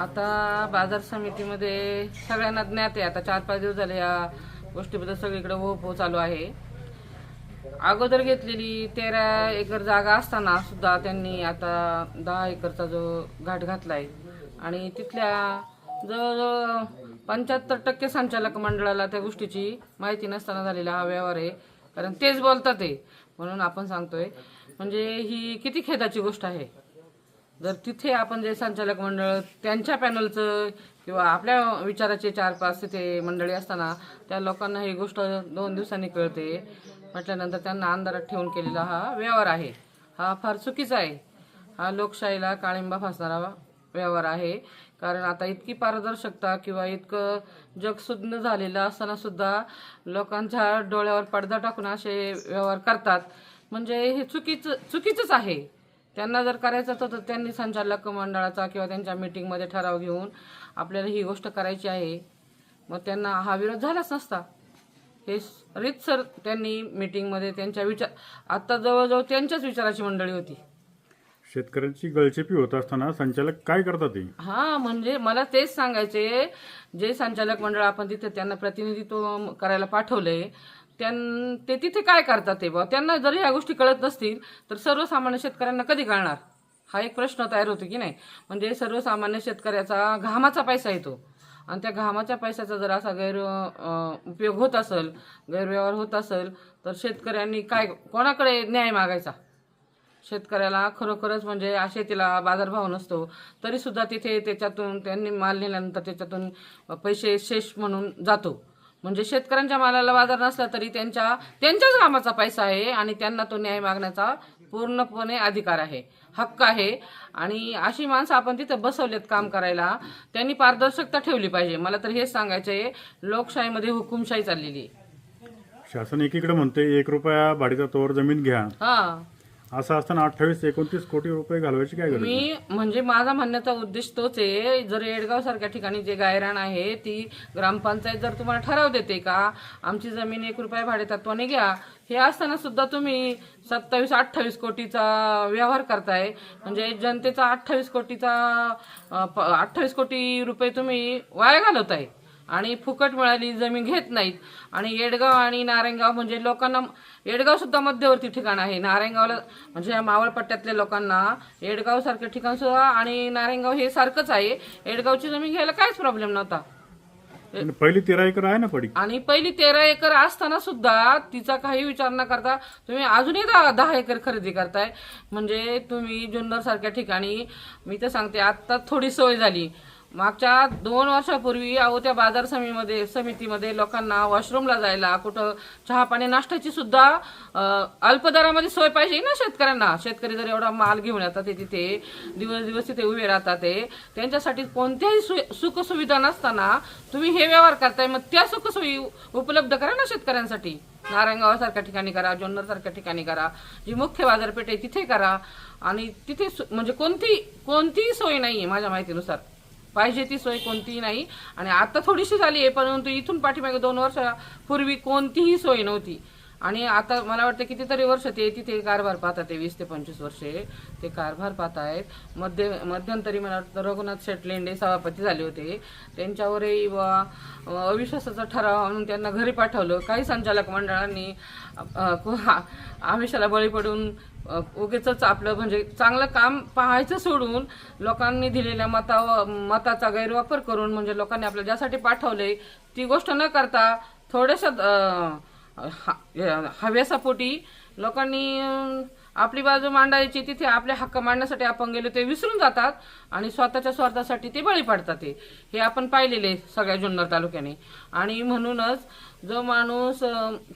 आता बाजार समितीमध्ये सगळ्यांना ज्ञात आहे. आता चार पाच दिवस झाले या गोष्टीबद्दल सगळीकडे हो चालू आहे. अगोदर घेतलेली तेरा एकर जागा असताना सुद्धा त्यांनी आता दहा एकरचा जो घाट घातलाय आणि तिथल्या जवळजवळ पंच्याहत्तर टक्के संचालक मंडळाला त्या गोष्टीची माहिती नसताना झालेला हा व्यवहार आहे. कारण तेच बोलतात ते. म्हणून आपण सांगतोय म्हणजे ही किती खेदाची गोष्ट आहे? जर तिथे आपण जे संचालक मंडळ त्यांच्या पॅनलचं किंवा आपल्या विचाराचे चार पाच तिथे मंडळी असताना त्या लोकांना ही गोष्ट दोन दिवसांनी कळते. म्हटल्यानंतर त्यांना अंधारात ठेवून केलेला हा व्यवहार आहे. हा फार चुकीचा आहे. हा लोकशाहीला काळिंबा फासणारा व्यवहार आहे. कारण आता इतकी पारदर्शकता किंवा इतकं जगसुज्ञ झालेलं असताना सुद्धा लोकांच्या डोळ्यावर पडदा टाकून असे व्यवहार करतात. म्हणजे हे चुकीचं चुकीचंच आहे. त्यांना जर करायचं होतं तर त्यांनी संचालक मंडळाचा किंवा त्यांच्या मीटिंगमध्ये ठराव घेऊन आपल्याला ही गोष्ट करायची आहे. मग त्यांना हा विरोध झालाच नसता. हे रीतसर त्यांनी मीटिंगमध्ये त्यांच्या विचार आता जवळजवळ त्यांच्याच विचाराची मंडळी होती. शेतकऱ्यांची गळचेपी होत असताना संचालक काय करतात ते? हा म्हणजे मला तेच सांगायचे. जे संचालक मंडळ आपण तिथे त्यांना प्रतिनिधित्व करायला पाठवलंय त्यां ते तिथे काय करतात ते बा त्यांना जरी ह्या गोष्टी कळत नसतील तर सर्वसामान्य शेतकऱ्यांना कधी कळणार? हा एक प्रश्न तयार होतो की नाही? म्हणजे सर्वसामान्य शेतकऱ्याचा घामाचा पैसा येतो. आणि त्या घामाच्या पैशाचा जर असा गैर उपयोग होत असेल गैरव्यवहार होत असेल तर शेतकऱ्यांनी काय कोणाकडे न्याय मागायचा? शेतकऱ्याला खरोखरच म्हणजे शेतीला बाजारभाव नसतो. तरीसुद्धा तिथे त्याच्यातून त्यांनी माल नेल्यानंतर त्याच्यातून पैसे शेष म्हणून जातो. म्हणजे शेतकऱ्यांच्या मालाला बाजार नसला तरी त्यांच्या त्यांच्याच कामाचा पैसा आहे आणि त्यांना तो न्याय मागण्याचा पूर्णपणे अधिकार आहे. हक्क आहे. आणि अशी माणसं आपण तिथे बसवलेत काम करायला त्यांनी पारदर्शकता ठेवली पाहिजे. मला तर हेच सांगायचं आहे लोकशाहीमध्ये हुकुमशाही चाललेली आहे. शासन एकीकडे म्हणते एक रुपया भाडीचा तोवर जमीन घ्या. हां. असं असताना अठ्ठावीस एकोणतीस कोटी रुपये घालवायची काय गरज? मी म्हणजे माझा म्हणण्याचा उद्देश तोच आहे जर येडगाव सारख्या ठिकाणी जे गायरान आहे ती ग्रामपंचायत जर तुम्हाला ठराव देते का आमची जमीन एक रुपया भाडेतत्वाने घ्या हे असताना सुद्धा तुम्ही सत्तावीस अठ्ठावीस कोटीचा व्यवहार करताय म्हणजे जनतेचा अठ्ठावीस कोटीचा अठ्ठावीस कोटी रुपये तुम्ही वाया घालवताय आणि फुकट मिळाली जमीन घेत नाहीत. आणि येडगाव आणि नारायणगाव म्हणजे लोकांना येडगाव सुद्धा मध्यवर्ती ठिकाण आहे. नारायणगावला म्हणजे या मावळ पट्ट्यातल्या लोकांना येडगाव सारखे ठिकाण सुद्धा आणि नारायणगाव हे सारखंच आहे. येडगावची जमीन घ्यायला काहीच प्रॉब्लेम नव्हता. पहिली तेरा एकर आहे ना पडी? आणि पहिली तेरा एकर असताना सुद्धा तिचा काही विचार न करता तुम्ही अजूनही दहा दहा एकर खरेदी करताय. म्हणजे तुम्ही जुन्नर सारख्या ठिकाणी मी तर सांगते आता थोडी सोय झाली. मागच्या दोन वर्षापूर्वी अहो त्या बाजार समितीमध्ये समितीमध्ये लोकांना वॉशरूमला जायला कुठं चहा पाणी नाश्त्याची सुद्धा अल्पदरामध्ये सोय पाहिजे ना शेतकऱ्यांना? शेतकरी जर एवढा माल घेऊन येतात ते तिथे दिवस दिवस तिथे उभे राहतात ते त्यांच्यासाठी कोणत्याही सुखसुविधा नसताना तुम्ही हे व्यवहार करताय मग त्या सुखसोयी उपलब्ध करा ना शेतकऱ्यांसाठी? नारायणगाव सारख्या ठिकाणी करा जोन्नर सारख्या ठिकाणी करा जी मुख्य बाजारपेठ आहे तिथे करा. आणि तिथे सु- म्हणजे कोणती कोणतीही सोय नाही आहे माझ्या माहितीनुसार. पाहिजे ती सोय कोणतीही नाही. आणि आता थोडीशी झाली आहे परंतु इथून पाठीमागे दोन वर्षापूर्वी कोणतीही सोय नव्हती. आणि आता मला वाटतं कितीतरी वर्ष ते तिथे कारभार पाहतात ते वीस ते पंचवीस वर्षे ते कारभार पाहत आहेत मध्य मध्यंतरी मला वाटतं रघुनाथ शेट लेंडे सभापती झाले होते. त्यांच्यावरही अविश्वासाचा ठराव म्हणून त्यांना घरी पाठवलं. काही संचालक मंडळांनी आमिषाला बळी पडून उगेच आपलं म्हणजे चांगलं काम पाहायचं सोडून लोकांनी दिलेल्या मता मताचा गैरवापर करून म्हणजे लोकांनी आपल्या ज्यासाठी पाठवले ती गोष्ट न करता थोड्याशा हव्यासापोटी लोकांनी आपली बाजू मांडायची तिथे आपले हक्क मांडण्यासाठी आपण गेलो ते विसरून जातात आणि स्वतःच्या स्वार्थासाठी ते बळी पडतात ते. हे आपण पाहिलेले सगळ्या जुन्नर तालुक्याने. आणि म्हणूनच जो माणूस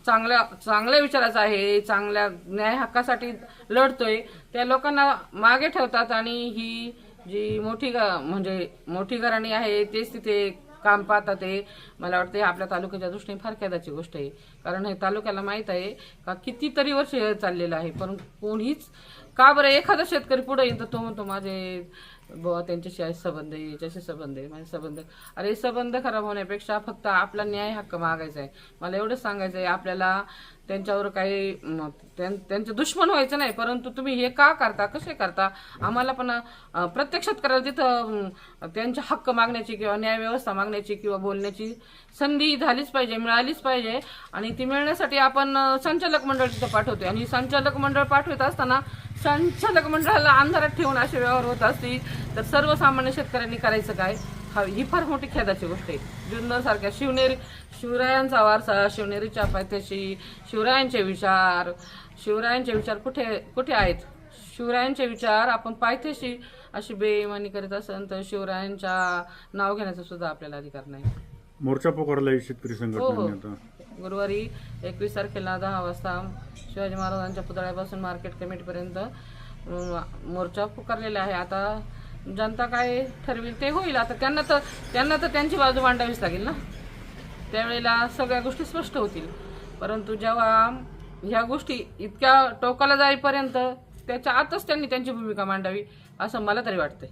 चांगल्या चांगल्या विचाराचा आहे चांगल्या न्याय हक्कासाठी लढतोय त्या लोकांना मागे ठेवतात आणि ही जी मोठी म्हणजे मोठी घराणी आहे तेच तिथे काम पाहतात ते मला वाटतं आपल्या तालुक्याच्या दृष्टीने फार खेदाची गोष्ट आहे. कारण हे तालुक्याला माहीत आहे का कितीतरी वर्ष चाललेलं आहे. पण कोणीच का बरं एखादा शेतकरी पुढे येईल तर तो म्हणतो माझे बुवा त्यांच्याशी आहे संबंध आहे याच्याशी संबंध आहे माझे संबंध अरे संबंध खराब होण्यापेक्षा फक्त आपला न्याय हक्क मागायचा आहे. मला एवढंच सांगायचं आहे आपल्याला त्यांच्यावर काही त्यां- त्यांचे दुश्मन व्हायचं नाही परंतु तुम्ही हे का करता कसे करता आम्हाला पण प्रत्यक्षात प्रत्येक शेतकऱ्याला तिथं त्यांचे हक्क मागण्याची किंवा न्यायव्यवस्था मागण्याची किंवा बोलण्याची संधी झालीच पाहिजे मिळालीच पाहिजे आणि ती मिळण्यासाठी आपण संचालक मंडळ तिथं पाठवतोय. आणि संचालक मंडळ पाठवत असताना संचालक मंडळाला अंधारात ठेवून असे व्यवहार होत असतील तर सर्वसामान्य शेतकऱ्यांनी करायचं काय? हा ही फार मोठी खेदाची गोष्ट आहे. जुन्नर सारख्या शिवनेरी शिवरायांचा वारसा शिवनेरीच्या पायथ्याशी शिवरायांचे विचार शिवरायांचे विचार कुठे कुठे आहेत? शिवरायांचे विचार आपण पायथ्याशी अशी बेईमानी करीत असेल तर शिवरायांच्या नाव घेण्याचा सुद्धा आपल्याला अधिकार नाही. मोर्चा पुकारलाय शेतकरी हो हो. आता गुरुवारी एकवीस तारखेला दहा वाजता शिवाजी महाराजांच्या पुतळ्यापासून मार्केट कमिटीपर्यंत मोर्चा पुकारलेला आहे. आता जनता काय ठरविल ते होईल. आता त्यांना तर त्यांना तर त्यांची बाजू मांडावीच लागेल ना? त्यावेळेला सगळ्या गोष्टी स्पष्ट होतील. परंतु जेव्हा ह्या गोष्टी इतक्या टोकाला जाईपर्यंत त्याच्या आतच त्यांनी त्यांची भूमिका मांडावी असं मला तरी वाटतंय.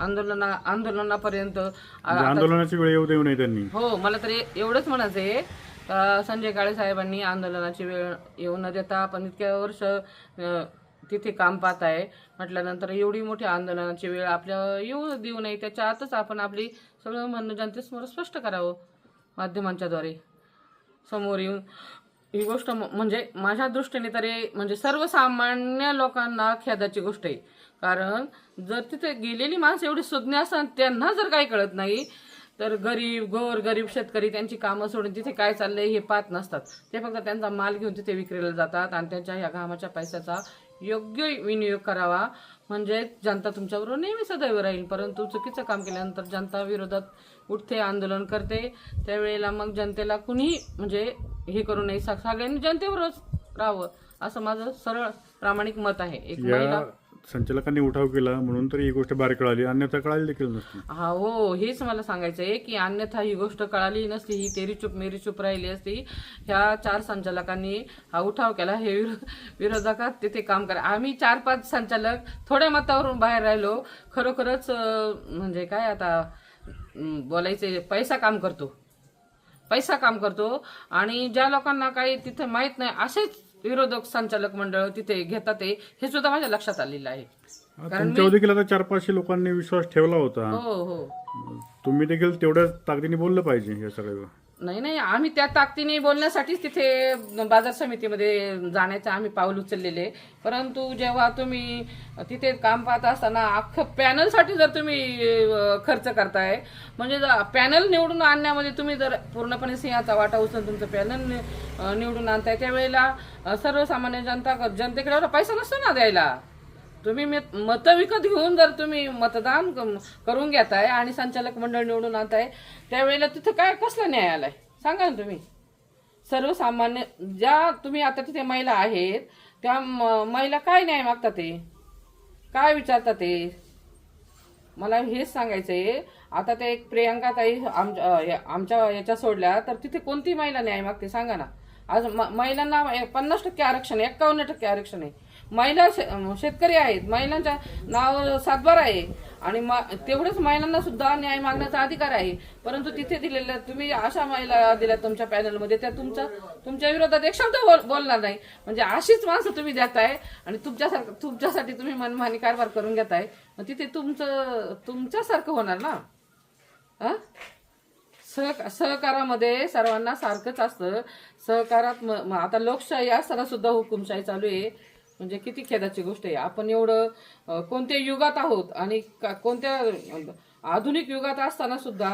आंदोलना आंदोलनापर्यंत म्हणजे आंदोलनाची वेळ येऊ देऊ नये त्यांनी. हो मला तरी एवढंच म्हणायचं आहे. संजय काळे साहेबांनी आंदोलनाची वेळ येऊ न देता आपण इतक्या वर्ष तिथे काम पाहत आहे. म्हटल्यानंतर एवढी मोठी आंदोलनाची वेळ आपल्या येऊ देऊ नये त्याच्या आतच आपण आपली सगळं म्हणणं जनतेसमोर स्पष्ट करावं माध्यमांच्याद्वारे समोर येऊन ही गोष्ट म- म्हणजे माझ्या दृष्टीने तरी म्हणजे सर्वसामान्य लोकांना खेदाची गोष्ट आहे. कारण जर तिथे गेलेली माणसं एवढी सुज्ञ असतात त्यांना जर काही कळत नाही तर गरीब गोर गरीब शेतकरी त्यांची कामं सोडून तिथे काय चाललंय हे पाहत नसतात. ते फक्त त्यांचा माल घेऊन तिथे विक्रीला जातात आणि त्यांच्या ह्या घामाच्या पैशाचा योग्य विनियोग करावा. म्हणजे जनता तुमच्याबरोबर नेहमी सदैव राहील. परंतु चुकीचं काम केल्यानंतर जनता विरोधात उठते आंदोलन करते. त्यावेळेला मग जनतेला कुणीही म्हणजे हे करू नये. सगळ्यांनी जनतेबरोबर राहावं असं माझं सरळ प्रामाणिक मत आहे. एक महिला संचालकांनी उठाव केला म्हणून तर ही गोष्ट बाहेर कळाली. अन्यथा कळाली देखील नसती. हा हो हेच मला सांगायचं आहे की अन्यथा ही गोष्ट कळाली नसती. ही तेरी चूप मेरी चूप राहिली असती. ह्या चार संचालकांनी हा उठाव केला. हे विरो- विरोधकात तिथे काम करा. आम्ही चार पाच संचालक थोड्या मतावरून बाहेर राहिलो. खरोखरच अं, म्हणजे काय आता अं, बोलायचे पैसा काम करतो. पैसा काम करतो. आणि ज्या लोकांना काही तिथे माहीत नाही असेच विरोधक संचालक मंडळ तिथे घेतात ते हे सुद्धा माझ्या लक्षात आलेलं आहे. तुमच्यावर देखील आता चार पाचशे लोकांनी विश्वास ठेवला होता. हो हो. तुम्ही देखील तेवढ्याच ताकदीने बोललं पाहिजे या सगळ्या नाही नाही आम्ही त्या ताकदीने बोलण्यासाठीच तिथे बाजार समितीमध्ये जाण्याचं आम्ही पाऊल उचललेले. परंतु जेव्हा तुम्ही तिथे काम पाहत असताना अख्खं पॅनलसाठी जर तुम्ही खर्च करताय म्हणजे पॅनल निवडून आणण्यामध्ये तुम्ही जर पूर्णपणे सिंहाचा वाटा उचलून तुमचं पॅनल निवडून आणताय त्यावेळेला सर्वसामान्य जनता जनतेकडे पैसा नसतो ना द्यायला. तुम्ही मत मतं विकत घेऊन जर तुम्ही मतदान करून घेताय आणि संचालक मंडळ निवडून आणताय त्यावेळेला तिथं काय कसलं न्यायालय सांगा ना तुम्ही. सर्वसामान्य ज्या तुम्ही आता तिथे महिला आहेत त्या म- महिला काय न्याय मागतात ते? काय विचारतात ते? मला हेच सांगायचंय. आता ते एक प्रियंका ताई आमच्या आमच्या याच्या सोडल्या तर तिथे कोणती महिला न्याय मागते? सांगा ना. आज म- महिलांना पन्नास टक्के आरक्षण आहे एक्कावन्न टक्के आरक्षण आहे. महिला शेतकरी आहेत. महिलांच्या नाव सातबार आहे. आणि तेवढंच तेवढेच महिलांना सुद्धा न्याय मागण्याचा अधिकार आहे. परंतु तिथे दिलेल्या तुम्ही अशा महिला दिल्या तुमच्या पॅनलमध्ये त्या तुमच्या तुमच्या विरोधात एक शब्द बोल- बोलणार नाही. म्हणजे अशीच माणसं तुम्ही देताय आणि तुमच्यासारखं तुमच्यासाठी तुम्ही मनमानी कारभार करून घेताय. मग तिथे तुमचं तुमच्यासारखं होणार ना? हा? सह सहकारामध्ये सर्वांना सारखंच असतं. सहकारात आता लोकशाही असताना सुद्धा हुकुमशाही चालू आहे. म्हणजे किती खेदाची गोष्ट आहे. आपण एवढं कोणत्या युगात आहोत आणि का- कोणत्या आधुनिक युगात असताना सुद्धा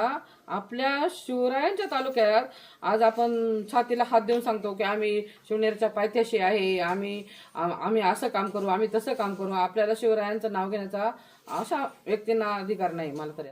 आपल्या शिवरायांच्या तालुक्यात आज आपण छातीला हात देऊन सांगतो की आम्ही शिवनेरच्या पायथ्याशी आहे आम्ही आम्ही असं काम करू आम्ही तसं काम करू. आपल्याला शिवरायांचं नाव घेण्याचा अशा व्यक्तींना अधिकार नाही मला तरी